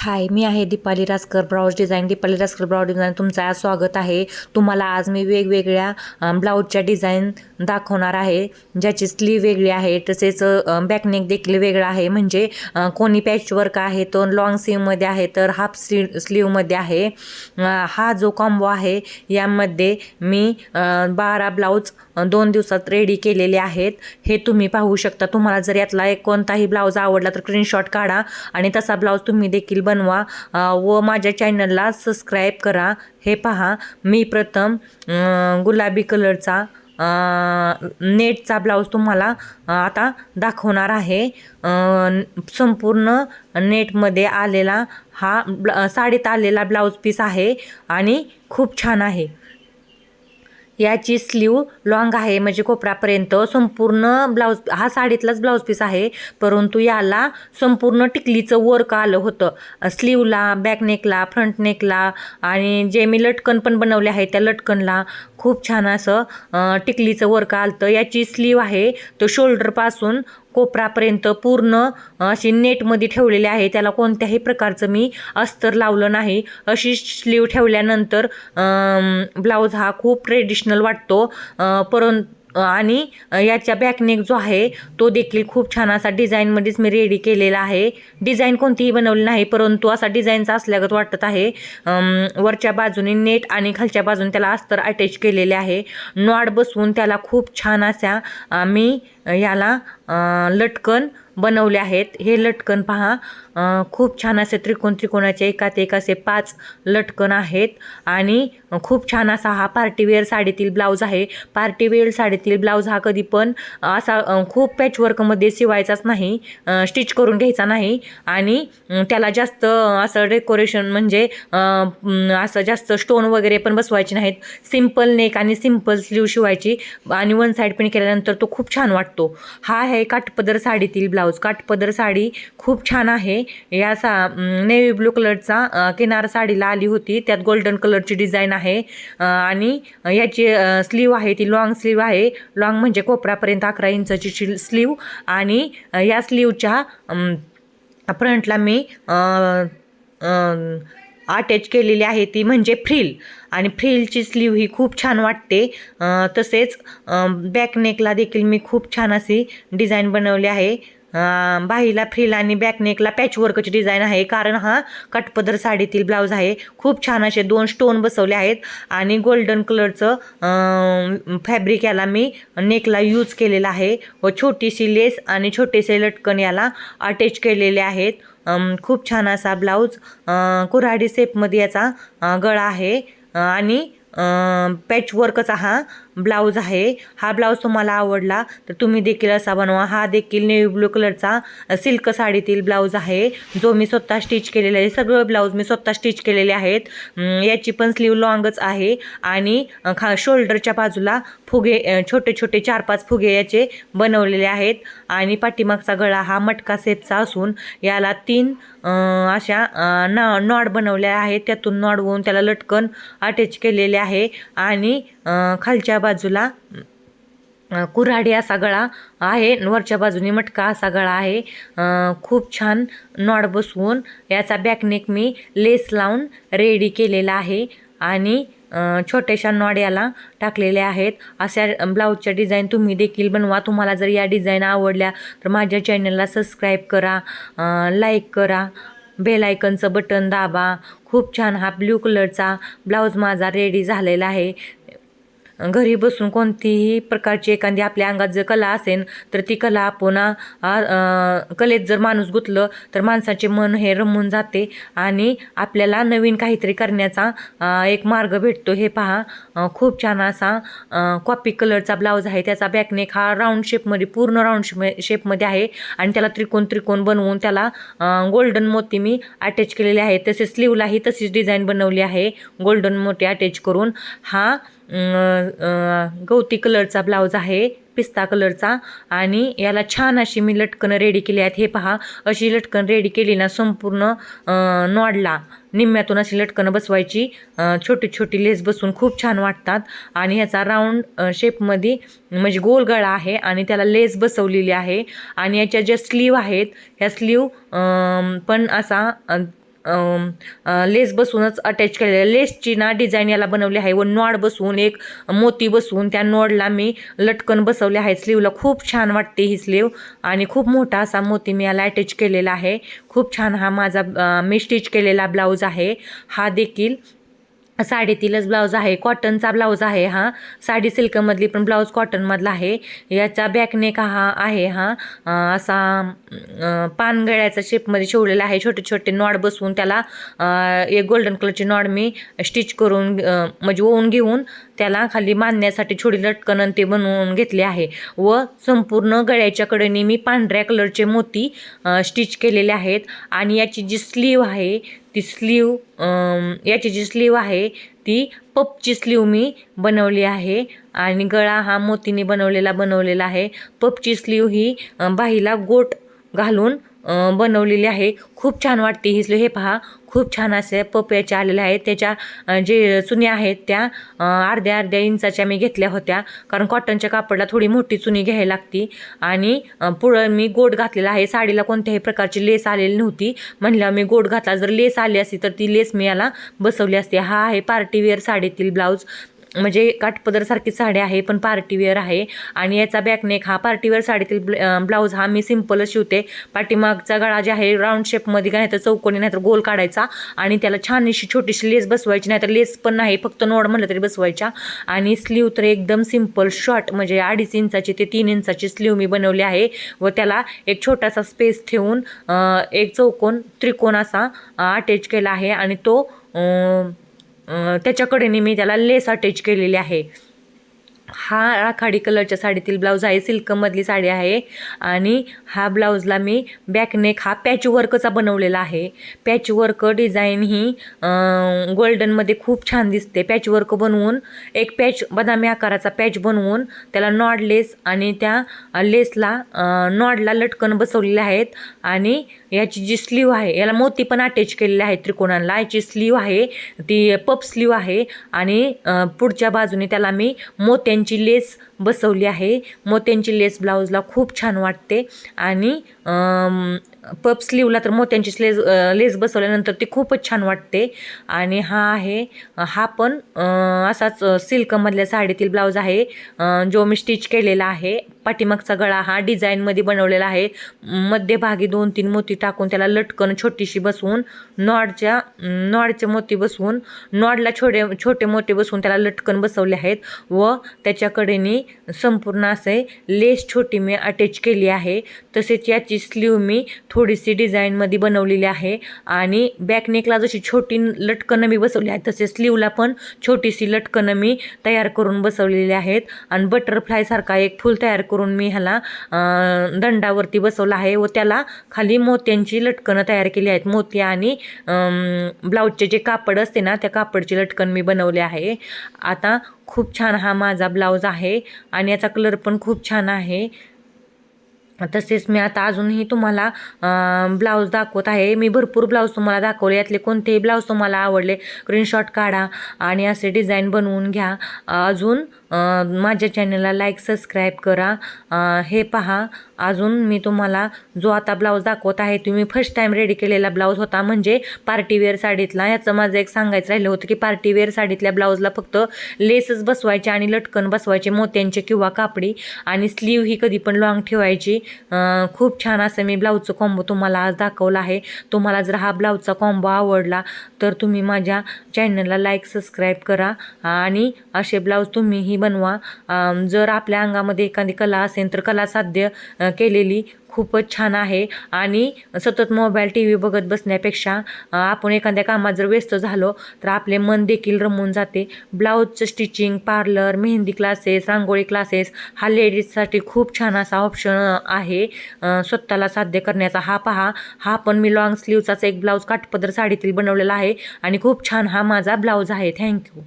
हाय मी आहे Deepali Raskar blouse design Deepali Raskar blouse design तुमचं आज स्वागत आहे. तुम्हाला आज मी वेगवेगळ्या ब्लाऊजच्या डिझाईन दाखवणार आहे ज्याची स्लीव वेगळी आहे. तसेच बॅकनेक देखील वेगळा आहे. म्हणजे कोणी पॅचवर्क आहे तो लॉंग स्लीवमध्ये आहे तर हाफ स्ली स्लीवमध्ये आहे. हा जो कॉम्बो आहे यामध्ये मी बारा ब्लाऊज दोन दिवसात रेडी केलेले आहेत. हे तुम्ही पाहू शकता. तुम्हाला जर यातला एक कोणताही ब्लाऊज आवडला तर स्क्रीनशॉट काढा. आणि तसा ब्लाऊज तुम्ही देखील बनवा व माझ्या चॅनलला सबस्क्राईब करा. हे पहा मी प्रथम गुलाबी कलरचा नेटचा ब्लाऊज तुम्हाला आता दाखवणार आहे. संपूर्ण नेटमध्ये आलेला हा ब्ल साडीत आलेला ब्लाऊज पीस आहे आणि खूप छान आहे. याची स्लीव लॉंग आहे म्हणजे कोपरापर्यंत संपूर्ण ब्लाऊज हा साडीतलाच ब्लाऊज पीस आहे परंतु याला संपूर्ण टिकलीचं वर्क आलं होतं. स्लीवला बॅकनेकला फ्रंट नेकला आणि जे मी लटकन पण बनवले आहे त्या लटकनला खूप छान असं टिकलीचं वर्क आलं याची स्लीव आहे तो शोल्डरपासून कोपरापर्यंत पूर्ण अशी नेटमध्ये ठेवलेली आहे. त्याला कोणत्याही प्रकारचं मी अस्तर लावलं नाही. अशी स्लीव ठेवल्यानंतर ब्लाऊज हा खूप ट्रेडिशनल वाटतो. परं परंतु आणि याच्या बॅकनेक जो आहे तो देखील खूप छान असा डिझाईनमध्येच मी रेडी केलेला आहे. डिझाईन कोणतीही बनवली नाही परंतु असा डिझाईनचा असल्यागत वाटत आहे. वरच्या बाजूने नेट आणि खालच्या बाजूने त्याला अस्तर अटॅच केलेले आहे. नॉड बसवून त्याला खूप छान अशा मी याला लटकन बनवले आहेत. हे लटकन पहा. खूप छान असे त्रिकोण त्रिकोणाचे एकात एक असे पाच लटकन आहेत. आणि खूप छान असा हा पार्टीवेअर साडीतील ब्लाऊज आहे. पार्टीवेअर साडीतील ब्लाऊज हा कधी पण असा खूप पॅचवर्कमध्ये शिवायचाच नाही. स्टिच करून घ्यायचा नाही. आणि त्याला जास्त असं डेकोरेशन म्हणजे असं जास्त स्टोन वगैरे पण बसवायचे नाहीत. सिंपल नेक आणि सिंपल स्लीव शिवायची. आणि वन साईड पण केल्यानंतर तो खूप छान वाटतो. हा आहे काठपदर साडीतील ब्लाऊज. काठपदर साडी खूप छान आहे. या सा नेव्ही ब्लू कलरचा किनार साडीला आली होती. त्यात गोल्डन कलरची डिझाईन आहे. आणि याची स्लीव आहे ती लॉंग स्लीव आहे. लॉंग म्हणजे कोपरापर्यंत अकरा इंचाची स्लीव आणि या स्लीवच्या फ्रंटला मी अटॅच केलेली आहे ती म्हणजे फ्रिल. आणि फ्रिलची स्लीव ही खूप छान वाटते. तसेच बॅक नेकला देखील मी खूप छान अशी डिझाईन बनवली आहे. बाहीला फ्रिल आणि बॅकनेकला पॅचवर्कची डिझाईन आहे. कारण हा कटपदर साडीतील ब्लाऊज आहे. खूप छान असे दोन स्टोन बसवले आहेत. आणि गोल्डन कलरचं फॅब्रिक याला मी नेकला यूज केलेला आहे. व छोटीशी लेस आणि छोटेसे लटकन याला अटॅच केलेले आहेत. खूप छान असा ब्लाऊज कुऱ्हाडी सेपमध्ये याचा गळा आहे. आणि पॅचवर्कचा हा ब्लाऊज आहे. हा ब्लाऊज तुम्हाला आवडला तर तुम्ही देखील असा बनवा. हा देखील नेव्ही ब्लू कलरचा सिल्क साडीतील ब्लाऊज आहे. जो मी स्वतः स्टिच केलेला आहे. सगळं ब्लाऊज मी स्वतः स्टिच केलेले आहेत. याची पण स्लीव लॉंगच आहे. आणि खा शोल्डरच्या बाजूला फुगे छोटे छोटे चार पाच फुगे याचे बनवलेले आहेत. आणि पाठीमागचा गळा हा मटका सेपचा असून याला तीन अशा नॉ नॉड बनवल्या आहेत. त्यातून नॉड होऊन त्याला लटकन अटॅच केलेले आहे. आणि खालच्या बाजूला कुऱ्हाडी असा गळा आहे. वरच्या बाजूने मटका असा गळा आहे. खूप छान नॉड बसवून याचा बॅकनेक मी लेस लावून रेडी केलेला आहे. आणि छोट्याशा नॉड याला टाकलेल्या आहेत. अशा ब्लाऊजच्या डिझाईन तुम्ही देखील बनवा. तुम्हाला जर या डिझाईन आवडल्या तर माझ्या चॅनलला सबस्क्राईब करा लाईक करा बेल आयकनचं बटन दाबा. खूप छान हा ब्ल्यू कलरचा ब्लाऊज माझा रेडी झालेला आहे. घरी बसून कोणतीही प्रकारची एखादी आपल्या अंगात जर कला असेल तर ती कला आपण कलेत जर माणूस गुंतलं तर माणसाचे मन हे रमून जाते आणि आपल्याला नवीन काहीतरी करण्याचा एक मार्ग भेटतो. हे पहा खूप छान असा कॉपी कलरचा ब्लाऊज आहे. त्याचा बॅकनेक हा राऊंड शेपमध्ये पूर्ण राऊंड शेप शेपमध्ये आहे आणि त्याला त्रिकोण त्रिकोण बनवून त्याला गोल्डन मोती मी अटॅच केलेले आहे. तसेच स्लीवलाही तशीच डिझाईन बनवली आहे. गोल्डन मोती अटॅच करून हा गवती कलरचा ब्लाऊज आहे पिस्ता कलरचा. आणि याला छान अशी मी लटकन रेडी केली आहेत. हे पहा अशी लटकन रेडी केली ना संपूर्ण नॉडला. निम्म्यातून अशी लटकन बसवायची. छोटी छोटी लेस बसून खूप छान वाटतात. आणि ह्याचा राऊंड शेपमध्ये म्हणजे गोल गळा आहे आणि त्याला लेस बसवलेली आहे. आणि याच्या ज्या स्लीव आहेत ह्या स्लीव पण असा लेस बसूनच अटॅच केलेलं आहे. लेसची ना डिझाईन याला बनवली आहे. व नॉड बसून एक मोती बसवून त्या नॉडला मी लटकन बसवले आहे. स्लीवला खूप छान वाटते ही स्लीव आणि खूप मोठा असा मोती मी याला अटॅच केलेला आहे. खूप छान हा माझा मी स्टिच केलेला ब्लाऊज आहे. हा देखील साडीतीलच ब्लाऊज आहे कॉटनचा ब्लाऊज आहे हा. साडी सिल्कमधली पण ब्लाऊज कॉटनमधला आहे. याचा बॅकनेक हा आहे हा. असा पानगळ्याचा शेपमध्ये शिवलेला आहे. छोटे छोटे नॉड बसवून त्याला एक गोल्डन कलरची नॉड मी स्टिच करून म्हणजे ओवून घेऊन त्याला खाली बांधण्यासाठी छोटी लटकन आणि ते बनवून घेतले आहे. व संपूर्ण गळ्याच्या कडेने मी पांढऱ्या कलरचे मोती स्टिच केलेले आहेत. आणि याची जी स्लीव आहे ती स्लीव याची जी स्लीव आहे ती पपची स्लीव मी बनवली आहे. आणि गळा हा मोतीने बनवलेला बनवलेला आहे. पपची स्लीव ही बाहीला गोट घालून बनवलेली आहे. खूप छान वाटते ही हे पहा खूप छान असे पपयाच्या आलेले आलेल्या आहेत. त्याच्या जे चुन्या आहेत त्या अर्ध्या अर्ध्या इंचाच्या मी घेतल्या होत्या. कारण कॉटनच्या कापडला थोडी मोठी चुनी घ्यायला लागती. आणि पुढं मी गोट घातलेला आहे. साडीला कोणत्याही प्रकारची लेस आलेली नव्हती. म्हणल्यावर मी गोट घातला. जर लेस आली असती तर ती लेस मी याला बसवली असते. हा आहे पार्टीवेअर साडीतील ब्लाऊज. म्हणजे काठपदरसारखी साडी आहे पण पार्टीवेअर आहे. आणि याचा बॅकनेक हा पार्टीवेअर साडीतील ब्ल- ब्लाऊज हा मी सिम्पलच शिवते. पाठीमागचा गळा जे आहे राऊंड शेपमध्ये का नाहीतर चौकोनी नाहीतर गोल काढायचा. आणि त्याला छान अशी छोटीशी लेस बसवायची नाहीतर लेस पण नाही फक्त नोड म्हणलं तरी बसवायच्या. आणि स्लीव तर एकदम सिंपल शॉर्ट म्हणजे अडीच इंचाची ते तीन इंचाची स्लीव मी बनवली आहे. व त्याला एक छोटासा स्पेस ठेवून एक चौकोन त्रिकोण असा अटॅच केला आहे. आणि तो त्याच्याकडे मी त्याला लेस अटॅच केलेली आहे. हा राखाडी कलरच्या साडीतील ब्लाऊज आहे सिल्कमधली साडी आहे आणि हा ब्लाऊजला मी बॅकनेक हा पॅचवर्कचा बनवलेला आहे. पॅचवर्क डिझाईन ही गोल्डनमध्ये खूप छान दिसते. पॅचवर्क बनवून एक पॅच बदामी आकाराचा पॅच बनवून त्याला नॉड लेस आणि त्या लेसला नॉडला लटकन बसवलेले आहेत आणि याची जी स्लीव आहे याला मोती पण अटॅच केलेले आहेत त्रिकोणाला याची स्लीव आहे ती पप स्लीव आहे आणि पुढच्या बाजूने त्याला मी मोत्या मोत्यांची लेस बसवली आहे. मोत्यांची लेस ब्लाऊजला खूप छान वाटते. आणि पप स्लीवला तर मोत्यांची स्लेज लेस बसवल्यानंतर ती खूपच छान वाटते. आणि हा आहे हा पण असाच सिल्कमधल्या साडीतील ब्लाऊज आहे. जो मी स्टिच केलेला आहे. पाठीमागचा गळा हा डिझाईनमध्ये बनवलेला आहे. मध्यभागी दोन तीन मोती टाकून त्याला लटकन छोटीशी बसवून नॉडच्या नॉडचे मोती बसवून नॉडला छोटे छोटे मोठे बसवून त्याला लटकन बसवले आहेत व त्याच्याकडेनी संपूर्ण असे लेस छोटी मी अटॅच केली आहे. तसेच याची स्लीव मी थो थोडीशी डिझाईनमध्ये बनवलेली आहे. आणि बॅकनेकला जशी छोटी लटकनं मी बसवली आहे तसे स्लीवला पण छोटीशी लटकनं मी तयार करून बसवलेली आहेत. आणि बटरफ्लायसारखा एक फूल तयार करून मी ह्याला दंडावरती बसवला आहे व त्याला खाली मोत्यांची लटकनं तयार केली आहेत. मोती आणि ब्लाऊजचे जे कापड असते ना त्या कापडची लटकन मी बनवले आहे. आता खूप छान हा माझा ब्लाऊज आहे. आणि याचा कलर पण खूप छान आहे. तसेच मी आता अजूनही तुम्हाला ब्लाऊज दाखवत आहे. मी भरपूर ब्लाऊज तुम्हाला दाखवले. यातले कोणतेही ब्लाऊज तुम्हाला आवडले स्क्रीनशॉट काढा आणि असे डिझाईन बनवून घ्या. अजून माझ्या चॅनलला लाईक सबस्क्राईब करा. हे पहा अजून मी तुम्हाला जो आता ब्लाऊज दाखवत आहे तुम्ही फर्स्ट टाईम रेडी केलेला ब्लाऊज होता म्हणजे पार्टीवेअर साडीतला. याचं माझं एक सांगायचं राहिलं होतं की पार्टीवेअर साडीतल्या ब्लाऊजला फक्त लेसच बसवायचे आणि लटकन बसवायचे मोत्यांचे किंवा कापडी. आणि स्लीव ही कधी पण लॉंग ठेवायची. खूप छान असं मी ब्लाऊजचं कॉम्बो तुम्हाला आज दाखवला आहे. तुम्हाला जर हा ब्लाऊजचा कॉम्बो आवडला तर तुम्ही माझ्या चॅनलला लाईक सबस्क्राईब करा. आणि असे ब्लाऊज तुम्हीही बनवा. जर आपल्या अंगामध्ये एखादी कला असेल तर कला साध्य केलेली खूपच छान आहे. आणि सतत मोबाईल टी व्ही बघत बसण्यापेक्षा आपण एखाद्या कामात जर व्यस्त झालो तर आपले मन देखील रमून जाते. ब्लाऊजचं stitching parlour mehndi classes rangoli classes हा लेडीजसाठी खूप छान असा ऑप्शन आहे. स्वतःला साध्य करण्याचा. हा पहा हा पण मी लॉंग स्लीवचाच एक ब्लाऊज काठपदर साडीतील बनवलेला आहे. आणि खूप छान हा माझा ब्लाऊज आहे. थँक्यू